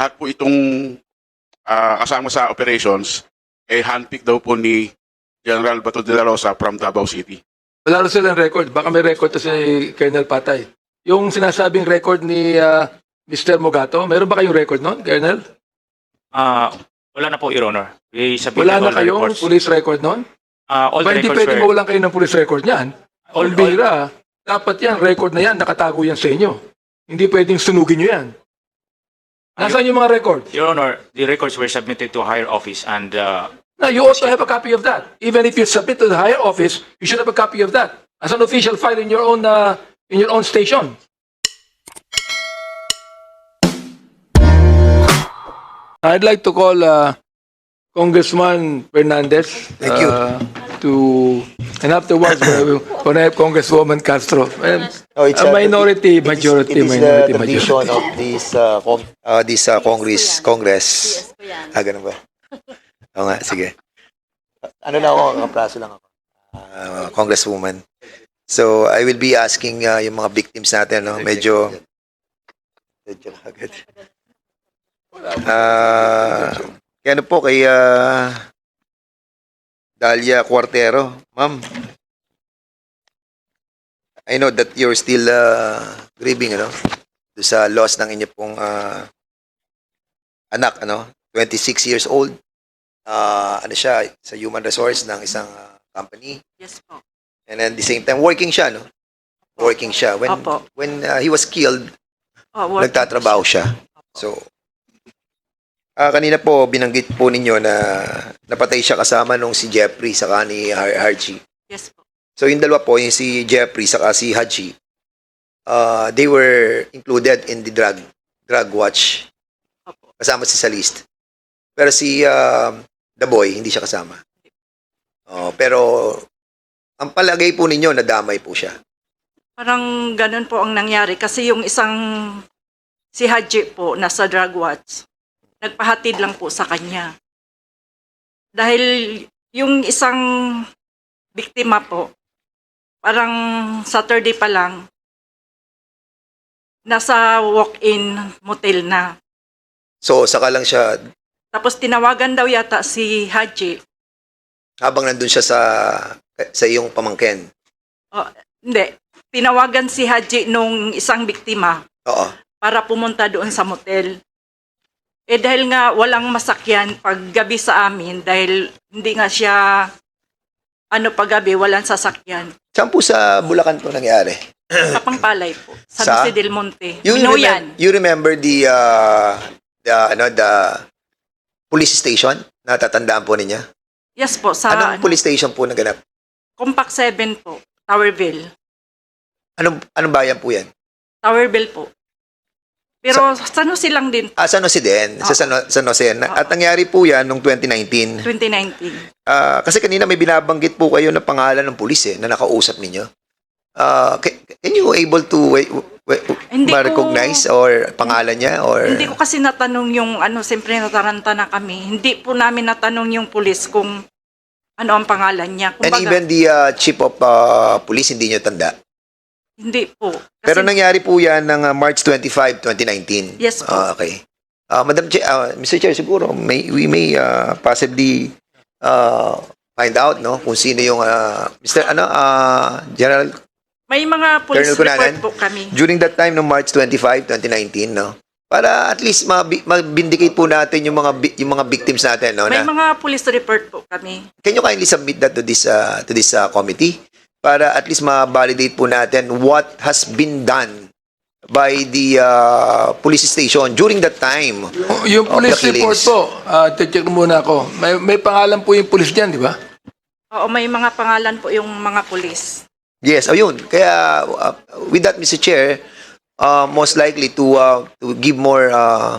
lahat po itong ah, kasama sa operations, eh handpick daw po ni General Bato de la Rosa from Davao City. Wala rin silang record. Baka may record to si Colonel Patay. Yung sinasabing record ni ah, Mr. Mogato, meron ba kayong record noon, Colonel? Ah, wala na po, Your Honor. We submitted Wala na all the kayong reports. police record noon? Ah, all Ba, the hindi records pwede were... mawalan kayo ng police record niyan. All- All bira. Dapat yan, record na yan, nakatago yan sa inyo. Hindi pwedeng sunugin nyo yan. Nasaan yung mga record? Your Honor, the records were submitted to higher office and uh, Now, you also have a copy of that. Even if you submit to the higher office, you should have a copy of that as an official file in your own uh, in your own station. I'd like to call uh, Congressman Fernandez Thank you. uh, to and afterwards uh, when I have Congresswoman Castro. Um, Oh, it's a a- minority, it is- majority, it is minority, the tradition majority. of this uh, con- uh, this uh, Congress Congress. Ah, ganun ba? Oo nga, sige. Ano lang ako, kapraso lang ako. Uh, Congresswoman. So, I will be asking uh, yung mga victims natin, no? Medyo medyo agad. Ah, kaya ano po kay uh, Dalia Cuartero, ma'am. I know that you're still uh, grieving, ano? doon sa loss ng inyo pong ah, anak, ano? 26 years old. Ah, ano siya, sa human resource ng isang ah, company. Yes po. And then, the same time, working siya, no? Working siya. When, Opo. when ah, he was killed, Oh, nagtatrabaho siya. So, ah kanina po, binanggit po ninyo na napatay siya kasama nung si Jeffrey saka ni Har- Harji. Yes po. So yung dalawa po, yung si Jeffrey saka si Haji, uh, they were included in the drug drug watch. Opo. Kasama siya sa list. Pero si um, The Boy, hindi siya kasama. Oh, pero ang palagay po ninyo, nadamay po siya. Parang ganun po ang nangyari kasi yung isang si Haji po nasa drug watch. Nagpahatid lang po sa kanya. Dahil yung isang biktima po, parang Saturday pa lang, nasa walk-in motel na. So saka lang siya, Tapos tinawagan daw yata si Haji. habang nandun siya sa sa iyong pamangkin. Hindi, tinawagan si Haji nung isang biktima Oo. para pumunta doon sa motel. Eh dahil nga walang masakyan pag gabi sa amin dahil hindi nga siya ano pag gabi walang sasakyan. Saan po sa Bulacan po nangyari? Kapangpalay po. Sa, Sa? Jose del Monte. You, Minuyan. remem- you remember the uh, the ano the police station? Natatandaan po ninyo? Yes po, sa Anong ano, police station po naganap? Compact 7 po. Towerville. Anong anong bayan po 'yan? Towerville po. Pero sa ano silang din Ah, San Jose din. Sa Oo. San, San Jose. Na- At nangyari po 'yan noong 2019. 2019. Ah, kasi kanina may binabanggit po kayo na pangalan ng pulis eh na nakausap ninyo. Ca- can you able to wait, wait, Hindi ko- ma-recognize or pangalan niya or Hindi ko kasi natanong yung ano, siyempre nataranta na kami. Hindi po namin natanong yung pulis kung ano ang pangalan niya. And Kumbaga, even the uh, chief of uh, police hindi niyo tanda. Hindi po. Kasi, Pero nangyari po 'yan ng uh, March 25, 2019. Yes po. Ah, okay. Ah, Madam Chair, ah, Mr. Chair, siguro may we may uh, possibly uh, find out no kung sino yung uh, Mr. ano uh, General may mga police Colonel Cunanan? report po kami. during that time no March 25, 2019 no. Para at least mabi- mabindicate po natin yung mga bi- yung mga victims natin no May na mga police report po kami. Can you kindly submit that to this uh, to this uh, committee para at least ma-validate po natin what has been done by the uh, police station during that time. Oh, Yung Of police the report killings. po, uh, check muna ako. May, may pangalan po yung police diyan, di ba? Oo, may mga pangalan po yung mga police. Yes, ayun. Kaya uh, with that Mr. Chair, uh, most likely to uh, to give more uh,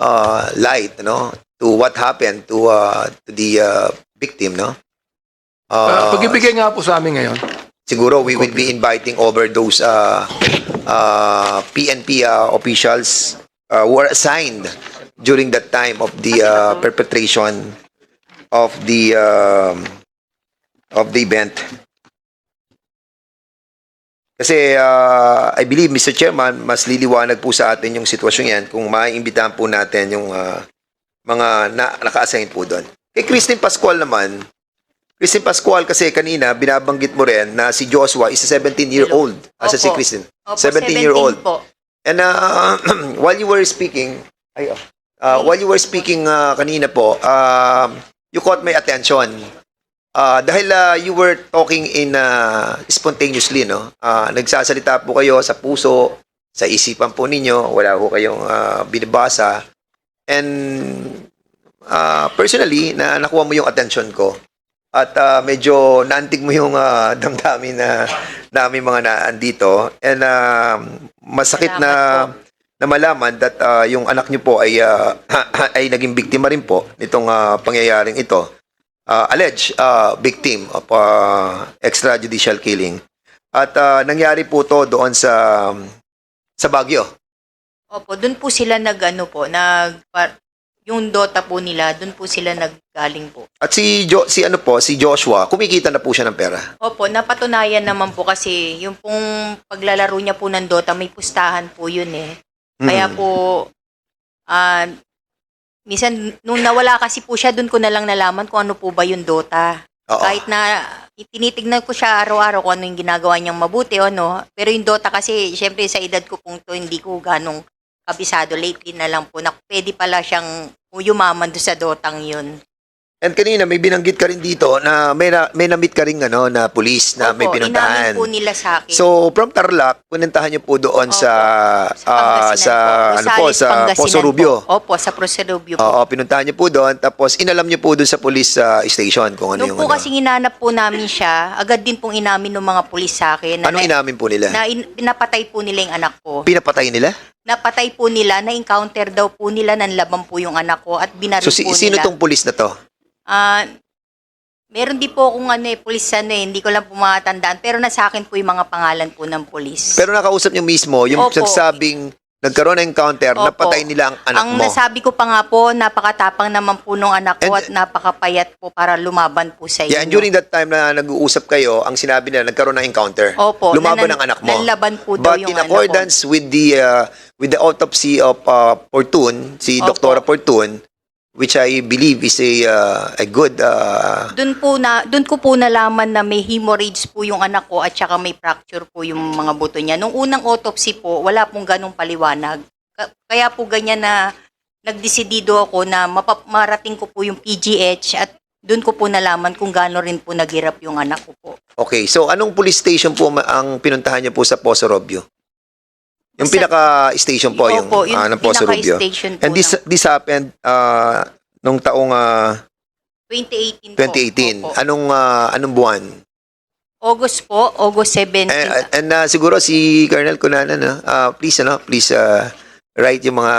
uh, light, no, to what happened to uh, to the uh, victim, no. Uh, Uh, pag-ibigay nga po sa amin ngayon. Siguro we will be inviting over those uh, uh, PNP uh, officials uh, who are assigned during that time of the uh, perpetration of the um, of the event. Kasi uh, I believe, Mr. Chairman, mas liliwanag po sa atin yung sitwasyon yan kung maiimbitahan po natin yung uh, mga na, naka-assign po doon. Kay Christine Pascual naman, Christine Pascual kasi kanina binabanggit mo rin na si Joshua is a 17-year-old. Asa si? Opo, 17-year-old. 17 po. And uh, while you were speaking, ay, oh, uh, while you were speaking uh, kanina po, uh, you caught my attention. Uh, dahil uh, you were talking in uh, spontaneously, no? Uh, nagsasalita po kayo sa puso, sa isipan po ninyo, wala po kayong uh, binabasa. And uh, personally, na nakuha mo yung attention ko. At uh, medyo naantig mo yung uh, damdamin na namin mga naandito. And uh, masakit na na malaman that uh, yung anak niyo po ay uh, ay naging biktima rin po nitong uh, pangyayaring ito. Uh, alleged uh, victim of uh, extrajudicial killing. At uh, nangyari po to doon sa sa Baguio. Opo, doon po sila nag ano po, nag par- yung Dota po nila, doon po sila naggaling po. At si jo- si ano po, si Joshua, kumikita na po siya ng pera. Opo, napatunayan naman po kasi yung pong paglalaro niya po ng Dota, may pustahan po yun eh. Kaya Mm. po, ah, minsan, nung nawala kasi po siya, doon ko na lang nalaman kung ano po ba yung Dota. Oo. Kahit na tinitignan ko siya araw-araw kung ano yung ginagawa niyang mabuti o ano. Pero yung Dota kasi, syempre sa edad ko pong to, hindi ko ganong kabisado. Lately na lang po na pwede pala siyang yumaman doon sa Dotang yun. And kanina may binanggit ka rin dito na may na, may na-meet ka rin ano na police na may Opo, pinuntahan. inamin po nila sa akin. So from Tarlac, punentahan niyo po doon Opo. sa ah, Pangasinan sa po. ano po sa Poso Rubio. Po. Opo, sa Poso Rubio po. Oo, pinuntahan niyo po doon tapos inalam niyo po doon sa police ah, station kung ano Nung yung po ano. kasi inanap po namin siya, agad din pong inamin ng mga pulis sa akin na, Anong inamin po nila? na in- pinapatay po nila yung anak ko. Pinapatay nila? Napatay po nila, na-encounter daw po nila, nanlaban po yung anak ko at binaril So si, po sino nila. tong police na to? Ah, meron di po akong ano eh, pulis ano eh, hindi ko lang po matandaan, pero nasa akin po yung mga pangalan po ng pulis. Pero nakausap niyo mismo yung Opo. nagsabing nagkaroon ng encounter, Opo. napatay nila ang anak Ang mo. nasabi ko pa nga po, napakatapang naman po nung anak ko And- at napakapayat po para lumaban po sa inyo. Yeah, and during that time na nag-uusap kayo, ang sinabi nila nagkaroon ng encounter. Opo, Lumaban na- ang anak mo. nanlaban po daw But yung in anak ko. accordance with the uh, with the autopsy of uh, Fortune, si Opo. Dr. Fortune, which I believe is a uh, a good uh, Doon po na doon ko po nalaman na may hemorrhage po yung anak ko at saka may fracture po yung mga buto niya. Nung unang autopsy po, wala pong ganong paliwanag. Ka- Kaya po ganyan na nagdesidido ako na marating ko po yung PGH at doon ko po nalaman kung gaano rin po naghirap yung anak ko po. Okay, so anong police station po ang pinuntahan niyo po sa Poso Rubio? Yung pinaka-station po, yung, Opo, yung ah, ng Poso Rubio. pinaka-station po And this ng this happened uh, nung taong uh, 2018 po. 2018. Opo. Anong uh, anong buwan? August po, August 17. And, and uh, siguro si Colonel Cunanan, no? uh, please, ano, please uh, write yung mga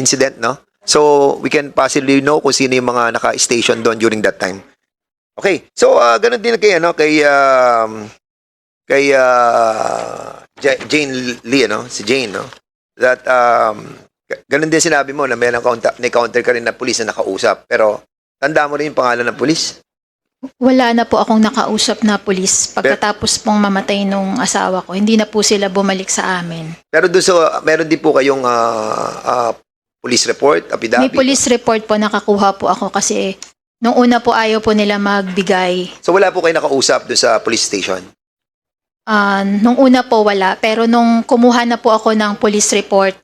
incident, no? So, we can possibly know kung sino yung mga naka-station doon during that time. Okay. So, uh, ganun din kay, ano, kay, um, kay uh, Ja- Jane Lee, ano? Si Jane, no? That, um, ganun din sinabi mo na may na-counter, na-counter ka rin na police na nakausap. Pero, tanda mo rin yung pangalan ng police. Wala na po akong nakausap na pulis pagkatapos pong mamatay nung asawa ko. Hindi na po sila bumalik sa amin. Pero doon sa, meron din po kayong uh, uh, police report, affidavit? May police report po nakakuha po ako kasi nung una po ayaw po nila magbigay. So wala po kayo nakausap doon sa police station? Ah, nung una po wala, pero nung kumuha na po ako ng police report,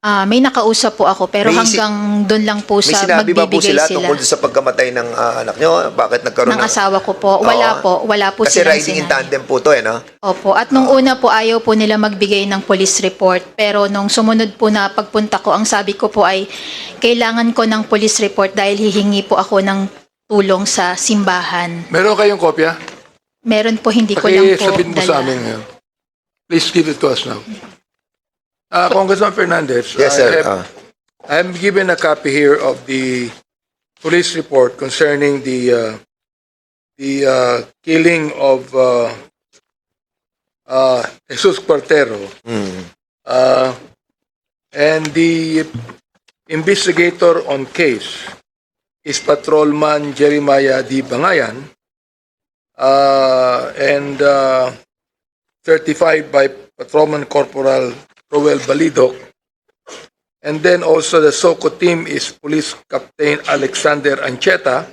ah may nakausap po ako pero May hanggang doon lang po May sa sinabi ba po magbibigay sila, sila, tungkol sa pagkamatay ng ah, anak nyo? Bakit nagkaroon ng asawa ko po. Wala Oo. po, wala po Kasi silang riding in sinabi. tandem po to eh, no? Opo. At nung una po, ayaw po nila magbigay ng police report. Pero nung sumunod po na pagpunta ko, ang sabi ko po ay, kailangan ko ng police report dahil hihingi po ako ng tulong sa simbahan. Meron kayong kopya? Meron po, hindi ko lang po Pakisabit mo sa dala. amin ngayon. Please give it to us now. Uh, Congressman Fernandez, Yes, I sir. have Ah. I'm given a copy here of the police report concerning the uh, the uh, killing of uh, uh, Jesus Cortero, Mm. uh, and the investigator on case is Patrolman Jeremiah D. Bangayan, uh, and uh, certified by Patrolman Corporal Roel Balido. And then also the SOCO team is Police Captain Alexander Ancheta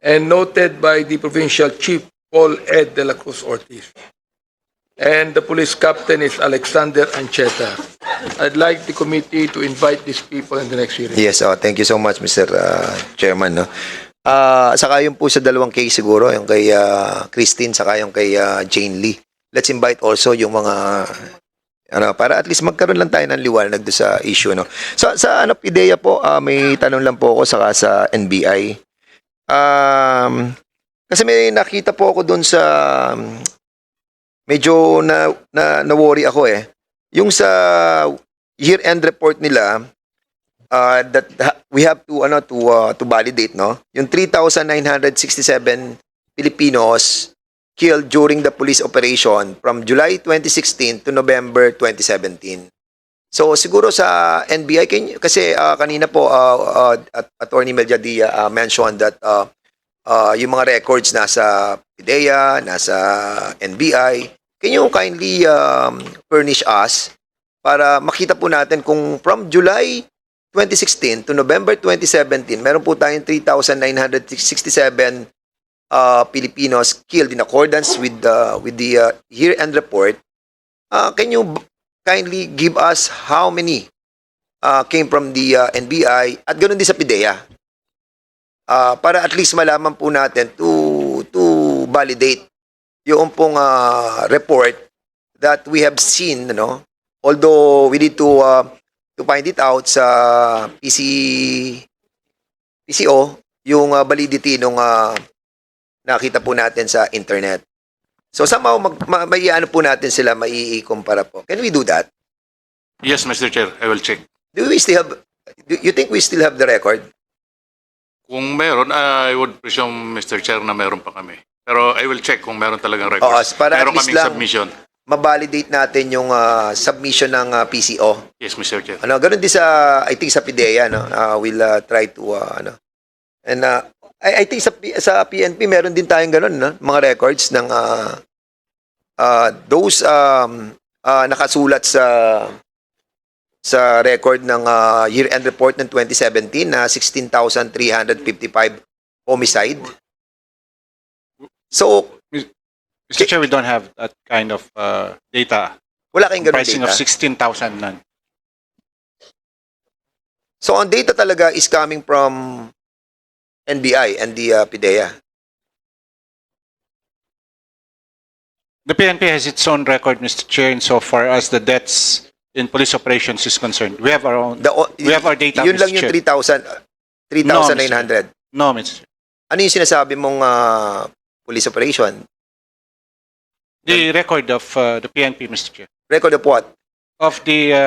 and noted by the Provincial Chief Paul Ed de la Cruz Ortiz. And the police captain is Alexander Ancheta. I'd like the committee to invite these people in the next hearing. Yes, oh, thank you so much, Mr. uh, Chairman. Ah, saka yung po sa dalawang case siguro, yung kay ah, Christine, saka yung kay ah, Jane Lee. Let's invite also yung mga ano, para at least magkaroon lang tayo ng liwanag do sa issue. No? Sa, sa ano, ideya po, ah, may tanong lang po ako saka sa NBI. Um, kasi may nakita po ako doon sa um, medyo na, na, na-worry ako eh. Yung sa year-end report nila, uh, that ha- we have to ano to uh, to validate no? Yung 3967 Filipinos killed during the police operation from July 2016 to November 2017 so siguro sa NBI can- kasi uh, kanina po uh, uh, at Attorney Meljadia uh, mentioned that uh, uh, yung mga records nasa PIDEA nasa NBI can you kindly um, furnish us para makita po natin kung from July 2016 to November 2017, meron po tayong 3,967 uh, Filipinos killed in accordance with the with the uh, year-end report. Uh, can you kindly give us how many uh, came from the uh, NBI at ganoon din sa PIDEA? Uh, para at least malaman po natin to to validate yung pong uh, report that we have seen, no? Although we need to uh, to find it out sa PC PCO yung uh, validity nung uh, nakita po natin sa internet. So somehow mag, ma, may ano po natin sila mai-compare po. Can we do that? Yes, Mr. Chair, I will check. Do we still have do you think we still have the record? Kung meron, I would presume, Mr. Chair, na meron pa kami. Pero I will check kung meron talagang Oo, records. para meron kaming lang- submission. Ma-validate natin yung uh, submission ng uh, PCO. Yes, Mr. Chair. Ano, ganun din sa I think sa PIDEA no. Uh, we'll uh, try to uh, ano. And uh, I, I think sa P- sa PNP meron din tayong ganun no, mga records ng uh, uh, those um uh, nakasulat sa sa record ng uh, year-end report ng 2017 na 16,355 homicide. So, Mr. Chair, we don't have that kind of uh, data wala kayong ganun comprising data. of 16,000 none. So, ang data talaga is coming from NBI and the uh, PIDEA. The PNP has its own record, Mr. Chair, insofar as the deaths in police operations is concerned. We have our own. The, o- We have our data, Yun Mr. lang yung Chair. 3,000, uh, 3,900. No, Mr. Chair. Ano yung sinasabi mong uh, police operation? The record of uh, the PNP, Mr. Chair, Record of what? of the uh,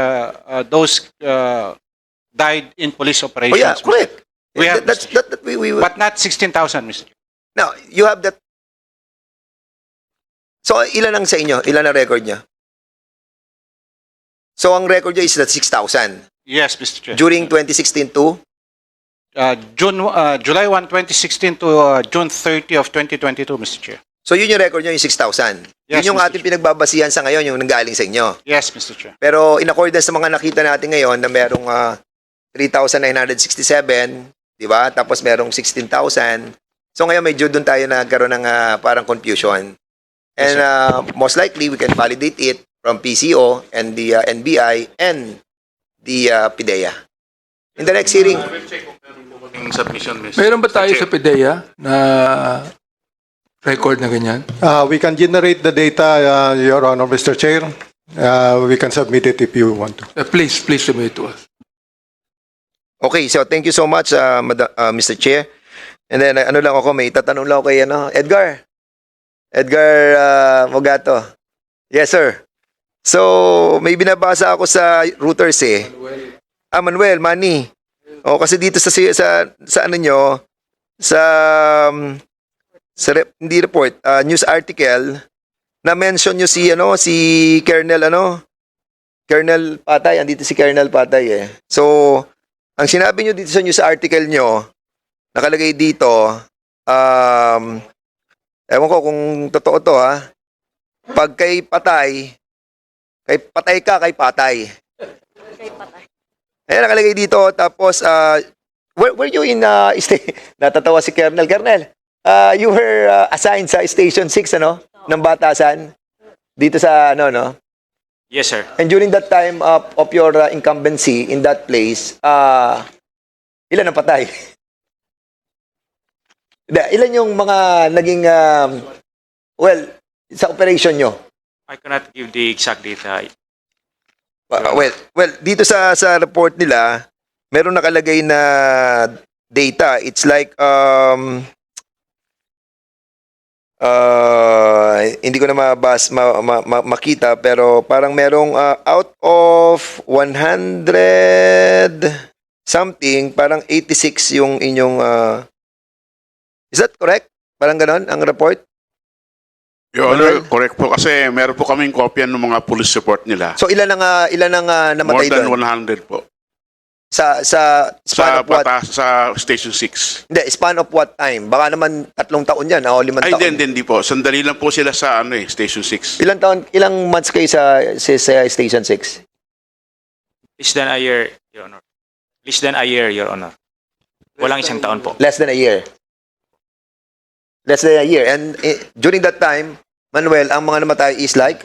uh, those uh, died in police operations. Oh yeah, Mr. correct. We have- that's, that, that we, we, But not 16,000, Mr. Chair. now, you have that. So, ilan ang sa inyo? Ilan ang record niya? So, ang record niya is that 6,000. Yes, Mr. Chair. During 2016 to? Uh, June, uh, July 1, 2016 to uh, June 30 of 2022, Mr. Chair. So, yun yung record niya, yung 6,000. Yes, yun yung Mr. ating pinagbabasihan sa ngayon, yung nanggaling sa inyo. Yes, Mr. Chair. Pero in accordance sa mga nakita natin ngayon na merong ah, 3,967, di ba? Tapos merong 16,000. So ngayon medyo doon tayo nagkaroon ng ah, parang confusion. And Yes, sir. ah, most likely we can validate it from PCO and the ah, NBI and the ah, PIDEA. In the next hearing, I will check kung meron po kaming submission, Mr. Meron ba tayo Chair. sa PIDEA na record na ganyan? Uh, we can generate the data, uh, Your Honor, Mr. Chair. Uh, we can submit it if you want to. Uh, please, please submit to us. Okay, so thank you so much, uh, Mada- uh, Mr. Chair. And then, uh, ano lang ako, may tatanong lang ako kay ano, Edgar. Edgar uh, Mogato. Yes, sir. So, may binabasa ako sa routers eh. Ah, Manuel, Manny. O, kasi dito sa, sa, sa ano nyo, sa, um, sa rep, hindi report, uh, news article, na-mention nyo si, ano, si Colonel, ano, Colonel Patay, andito si Colonel Patay eh. So, ang sinabi nyo dito sa news article nyo, nakalagay dito, um, ewan ko kung totoo to ha, pag kay patay, kay patay ka, kay patay. Ayan, nakalagay dito. Tapos, uh, were, were you in, uh, sta- natatawa si Colonel. Colonel, uh, you were uh, assigned sa Station 6, ano? Ng Batasan. Dito sa, ano, no? Yes, sir. And during that time of, of your uh, incumbency in that place, uh, ilan ang patay? Ilan yung mga naging, um, well, sa operation nyo? I cannot give the exact data. Uh, well, well, dito sa sa report nila, meron nakalagay na data. It's like um uh, hindi ko na mabas ma, ma, ma- makita pero parang merong uh, out of 100 something, parang 86 yung inyong uh, Is that correct? Parang ganon ang report? Your Manuel? Correct po. Kasi meron po kaming kopya ng mga police report nila. So ilan ang uh, ilan ang uh, More namatay than doon? 100 po. Sa sa span Sa, of what? bata, sa Station 6. Hindi, span of what time? Baka naman tatlong taon yan o limang Ay, taon. hindi, hindi po. Sandali lang po sila sa ano eh, Station 6. Ilang taon, ilang months kayo sa, sa, sa Station 6? Less than a year, Your Honor. Less than a year, Your Honor. Walang isang taon po. Less than a year. Less than a year. And eh, during that time, Manuel, ang mga namatay is like,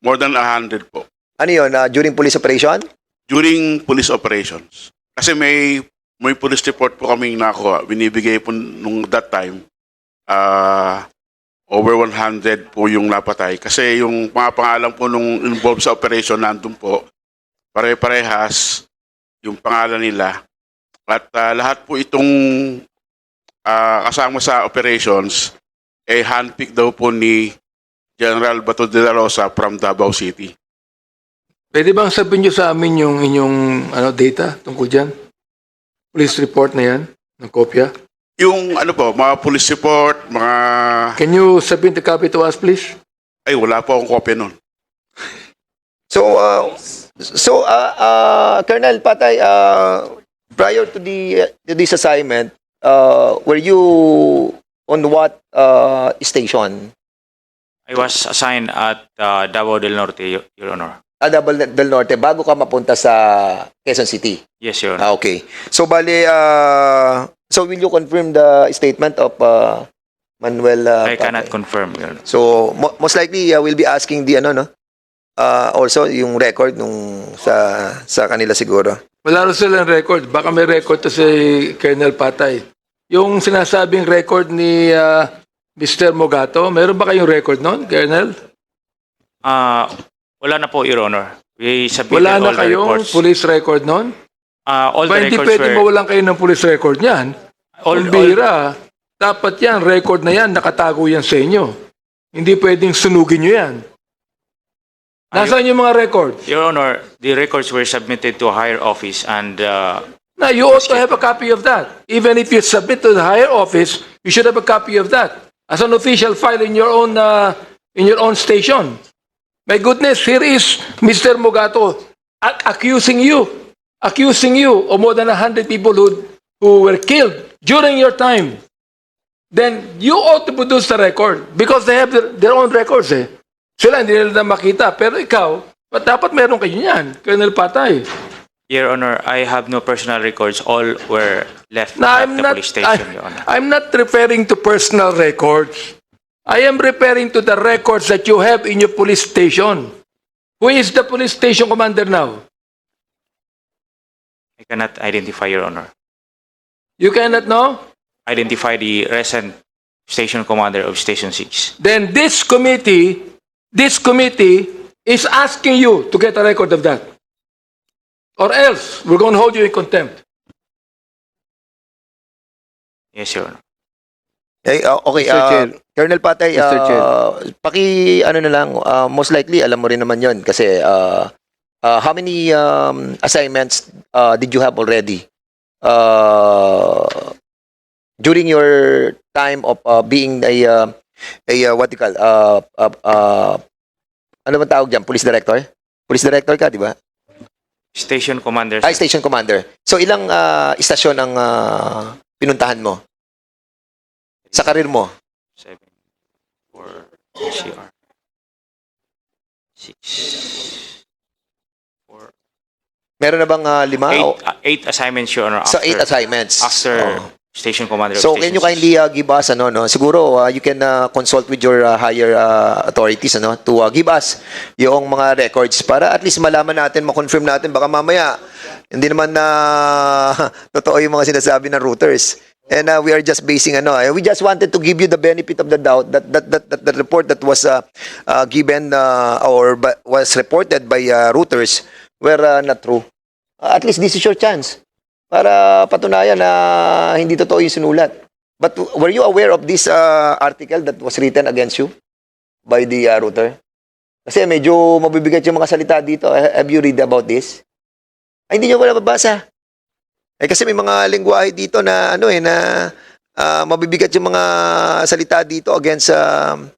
More than 100 po. ano yun, uh, during police operation? During police operations. Kasi may may police report po kaming nakuha. Binibigay po nung that time, ah over 100 po yung napatay. Kasi yung mga pangalan po nung involved sa operation nandun po, pare-parehas yung pangalan nila. At ah, lahat po itong ah, kasama sa operations, eh handpick daw po ni General Bato de la Rosa from Davao City. Pwede bang sabihin nyo sa amin yung inyong ano, data tungkol dyan? Police report na yan, ng kopya. Yung ano po, mga police report, mga... Can you submit the copy to us, please? Ay, wala po akong kopya nun. So, uh, so uh, uh, Colonel Patay, uh, prior to the to this assignment, uh, were you on what uh, station? I was assigned at uh, Davao del Norte, Your Your Honor. Adabal del Norte, bago ka mapunta sa Quezon City. Yes, Your Honor. Ah, okay. So, bali, uh, so will you confirm the statement of uh, Manuel uh, I cannot Patay? confirm, Your Honor. So, mo- most likely, uh, we'll be asking the, ano, no? Uh, also, yung record nung sa sa kanila siguro. Wala rin silang record. Baka may record to si Colonel Patay. Yung sinasabing record ni ah, Mr. Mogato, meron ba kayong record nun, Colonel? Uh, wala na po, Your Honor. We submitted Wala na all the kayong reports. police record nun? Uh, all Ba, the hindi records pwede were... mawalan kayo ng police record niyan. all, Kung all, bira, dapat yan, record na yan, nakatago yan sa inyo. Hindi pwedeng sunugin nyo yan. Nasaan yung mga record? Your Honor, the records were submitted to a higher office and uh, Now, you to have a copy of that. Even if you submit to the higher office, you should have a copy of that as an official file in your own uh, in your own station. My goodness, here is Mr. Mogato ac- accusing you, accusing you of more than 100 people who, who were killed during your time. Then you ought to produce the record because they have their, their own records eh. Sila hindi nila na makita. Pero ikaw, dapat meron kayo niyan, Colonel Patay? Your Honor, I have no personal records. All were left No, at I'm the not, police station, I, Your Honor. I'm not referring to personal records. I am referring to the records that you have in your police station. Who is the police station commander now? I cannot identify, Your Honor. You cannot know? Identify the recent station commander of Station 6. Then this committee, this committee is asking you to get a record of that. Or else, we're going to hold you in contempt. Yes, Your Honor. Eh, uh, okay, Mr. uh, Chair. Colonel Patay, Mr. Chair. uh, paki ano na lang, uh, most likely alam mo rin naman 'yon kasi uh, uh, how many um, assignments uh, did you have already uh, during your time of uh, being a uh, a uh, what you call uh, uh, uh, ano ba tawag diyan? Police director? Police director ka, di ba? Station commander. Ay, station commander. So ilang uh, istasyon ang uh, pinuntahan mo sa karir mo? Seven for CR. six, four, Meron na bang ah, lima? eight, uh, eight assignments, Your Honor. after, eight assignments. After Oh. station commander So can you kindly uh, give us ano no siguro uh, you can uh, consult with your uh, higher uh, authorities ano to uh, give us yung mga records para at least malaman natin ma-confirm natin baka mamaya hindi naman na totoo yung mga sinasabi ng routers and uh, we are just basing ano eh, we just wanted to give you the benefit of the doubt that that that, that the report that was uh, uh, given uh, or was reported by uh, routers were uh, not true Uh, at least this is your chance para patunayan na hindi totoo yung sinulat. But were you aware of this uh, article that was written against you by the uh, router? Kasi medyo mabibigat yung mga salita dito. Have you read about this? Ay, hindi nyo wala babasa. Eh, kasi may mga lingwahe dito na ano eh, na ah, mabibigat yung mga salita dito against um,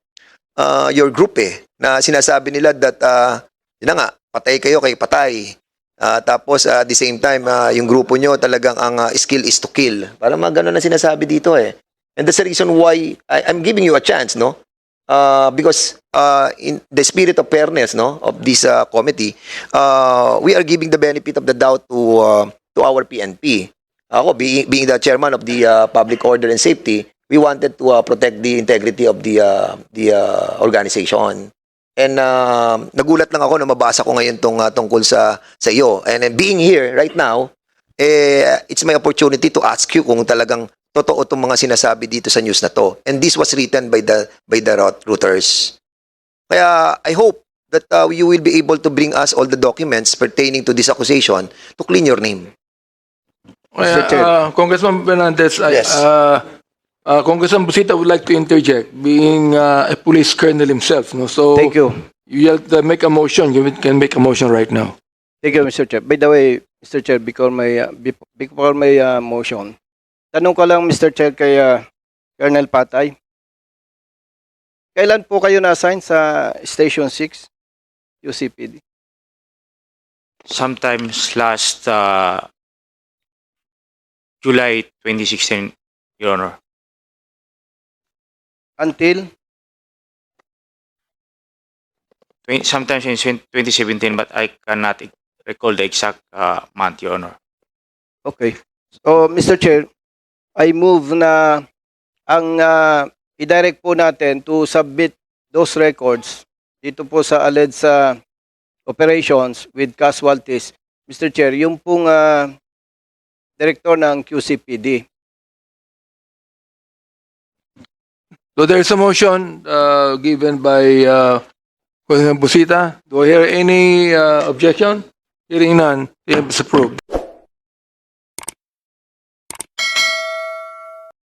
uh, your group eh. Na sinasabi nila that, uh, yun na nga, patay kayo kay patay. Ah, tapos ah, at the same time, ah, yung grupo nyo talagang ang ah, skill is to kill. Parang mga ganun na sinasabi dito eh. And that's the reason why I, I'm giving you a chance, no? Uh, because uh, in the spirit of fairness, no, of this uh, committee, uh, we are giving the benefit of the doubt to uh, to our PNP. Ako, being, being the chairman of the uh, Public Order and Safety, we wanted to uh, protect the integrity of the uh, the uh, organization. And uh, nagulat lang ako na mabasa ko ngayon tong uh, tungkol sa sa iyo. And uh, being here right now, eh, it's my opportunity to ask you kung talagang totoo itong mga sinasabi dito sa news na to. And this was written by the by the rout- routers. Kaya I hope that uh, you will be able to bring us all the documents pertaining to this accusation to clean your name. Uh, uh, Congressman Fernandez, I, Yes. uh, uh, Congressman Busita would like to interject, being uh, a police colonel himself. No? So Thank you. you have to make a motion. You can make a motion right now. Thank you, Mr. Chair. By the way, Mr. Chair, before my, uh, bef- before my uh, motion, tanong ko lang, Mr. Chair, kay uh, Colonel Patay. Kailan po kayo na-assign sa Station 6, UCPD? Sometimes last uh, July 2016, Your Honor. Until? Twen- Sometimes in 2017, but I cannot recall the exact uh, month, Your Honor. Okay. So, Mr. Chair, I move na ang uh, i-direct po natin to submit those records dito po sa alleged sa operations with casualties. Mr. Chair, yung pong uh, director ng QCPD. So there is a motion uh, given by uh, Congressman Busita. Do I hear any uh, objection? Hearing none, it is approved.